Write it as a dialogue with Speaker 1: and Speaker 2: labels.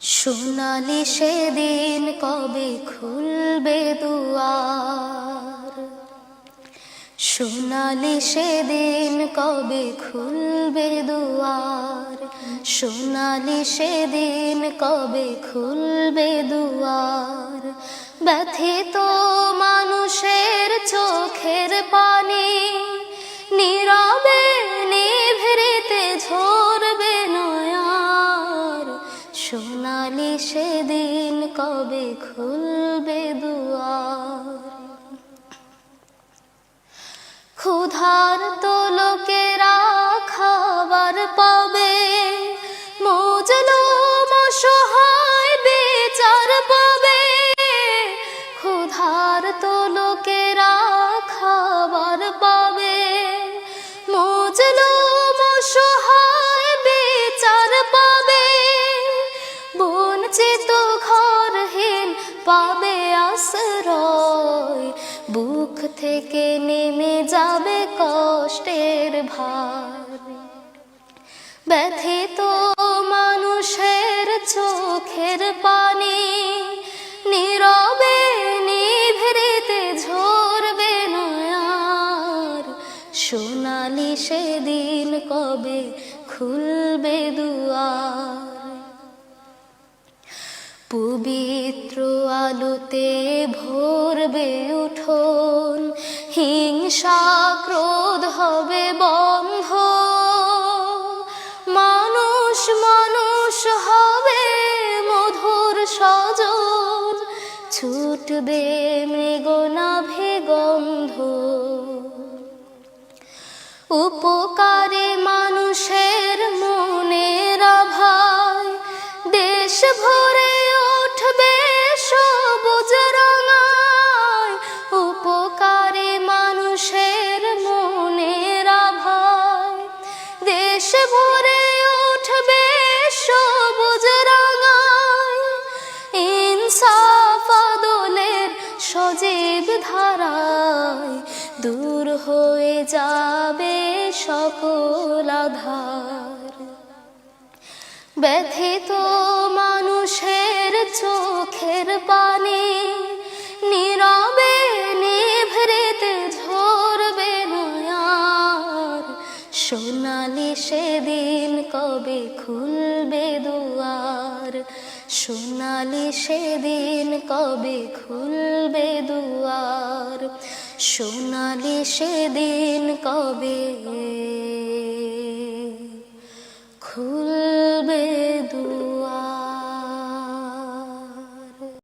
Speaker 1: সোনালি সেদিন কবে খুলবে দুয়ার? সোনালি সেদিন কবে খুলবে দুয়ার? সোনালি সেদিন কবে খুলবে দুয়ার? ব্যথিত সোনালি সেদিন কবে খুলবে? পাবে আশ্রয়। বুক থেকে নেমে যাবে কষ্টের ভার। ব্যথিত মানুষের চোখের পানি নীরবে নিভৃতে ঝরবে নয়ার। সোনালি সেদিন কবে খুলবে দুয়ার? পবিত্র আলোতে ভরবে উঠোন, হিংসা ক্রোধ হবে বন্ধ। মানুষ মানুষ হবে মধুর সজন ছুটবে মৃগনাভে গন্ধ উপকারে মানুষের মনের আভায় দেশ ভরে উঠবে সবুজ রাঙায় উপকারে মানুষের মনের আভায়। দেশ ভরে উঠবে সবুজ রাঙায়। ইনসাফ আদলের সজীব ধারায় দূর হয়ে যাবে সকল আধার। ব্যথিত মানুষের চোখের পানি, নীরবে নিভৃতে ঝরবে নয়ার সোনালি সেদিন কবে খুলবে দুয়ার? সোনালি সেদিন কবে খুলবে দুয়ার? সোনালি সেদিন কবে দুয়ার